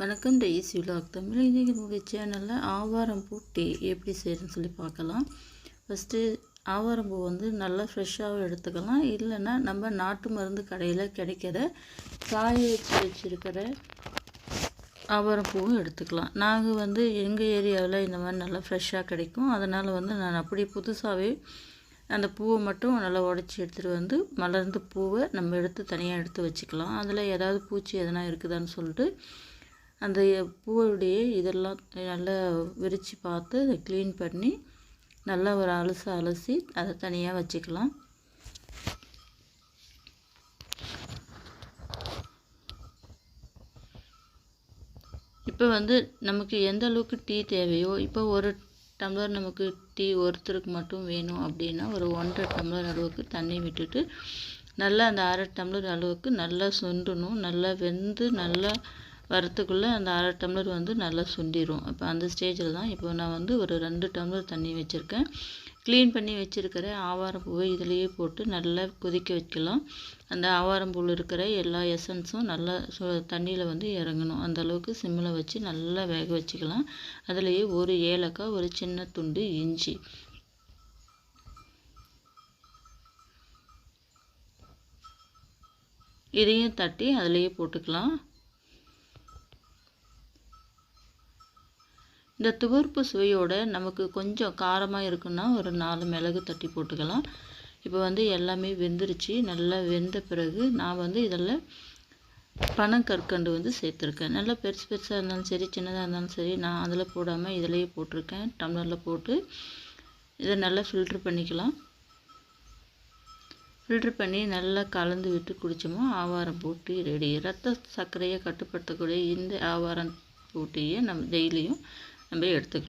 வணக்கம் டெய்ஸ் விலாக். தமிழ் இன்றைக்கி நம்முடைய சேனலில் ஆவாரம்பூ டீ எப்படி செய்யறதுன்னு சொல்லி பார்க்கலாம். ஃபஸ்ட்டு ஆவாரம்பூ வந்து நல்லா ஃப்ரெஷ்ஷாகவும் எடுத்துக்கலாம். இல்லைன்னா நம்ம நாட்டு மருந்து கடையில் கிடைக்கிற காய வச்சு வச்சுருக்கிற ஆவாரம்பூவும் எடுத்துக்கலாம். நாங்கள் வந்து எங்கள் ஏரியாவில் இந்த மாதிரி நல்லா ஃப்ரெஷ்ஷாக கிடைக்கும். அதனால் வந்து நான் அப்படி புதுசாகவே அந்த பூவை மட்டும் நல்லா உடச்சி எடுத்துகிட்டு வந்து மலர்ந்து பூவை நம்ம எடுத்து தனியாக எடுத்து வச்சுக்கலாம். அதில் ஏதாவது பூச்சி எதனா இருக்குதான்னு சொல்லிட்டு அந்த பூவுடைய இதெல்லாம் நல்லா விரித்து பார்த்து அதை க்ளீன் பண்ணி நல்லா ஒரு அலசு அலசி அதை தனியாக வச்சுக்கலாம். இப்போ வந்து நமக்கு எந்த அளவுக்கு டீ தேவையோ இப்போ ஒரு டம்ளர் நமக்கு டீ ஒருத்தருக்கு மட்டும் வேணும் அப்படின்னா ஒரு ஒன்றரை டம்ளர் அளவுக்கு தண்ணி விட்டுட்டு நல்லா அந்த அரை டம்ளர் அளவுக்கு நல்லா சுண்டணும் நல்லா வெந்து நல்லா வரத்துக்குள்ளே அந்த அரை டம்ளர் வந்து நல்லா சுண்டிடும் இப்போ அந்த ஸ்டேஜில் தான் இப்போ நான் வந்து ஒரு ரெண்டு டம்ளர் தண்ணி வச்சுருக்கேன். க்ளீன் பண்ணி வச்சுருக்கிற ஆவாரம்பூவை இதுலேயே போட்டு நல்லா கொதிக்க வைக்கலாம். அந்த ஆவாரம்பூவில் இருக்கிற எல்லா எசன்ஸும் நல்லா தண்ணியில் வந்து இறங்கணும். அந்தளவுக்கு சிம்மில் வச்சு நல்லா வேக வச்சுக்கலாம். அதுலேயே ஒரு ஏலக்காய் ஒரு சின்ன துண்டு இஞ்சி. இதையும் தட்டி அதுலேயே போட்டுக்கலாம். இந்த துவர்ப்பு சுவையோடு நமக்கு கொஞ்சம் காரமாக இருக்குன்னா ஒரு நாலு மிளகு தட்டி போட்டுக்கலாம். இப்போ வந்து எல்லாமே வெந்துருச்சு. நல்லா வெந்த பிறகு நான் வந்து இதில் பனங்கற்கண்டு வந்து சேர்த்துருக்கேன். நல்லா பெருசு பெருசாக இருந்தாலும் சரி சின்னதாக இருந்தாலும் சரி நான் அதில் போடாமல் இதிலையே போட்டிருக்கேன். டம்ளரில் போட்டு இதை நல்லா ஃபில்ட்ரு பண்ணிக்கலாம். ஃபில்ட்ரு பண்ணி நல்லா கலந்து விட்டு குடித்தோமோ ஆவாரம் போட்டு ரெடி ரத்த சர்க்கரையை கட்டுப்படுத்தக்கூடிய இந்த ஆவாரம் போட்டியே நம்ம டெய்லியும் நம்ம எடுத்துக்கலாம்.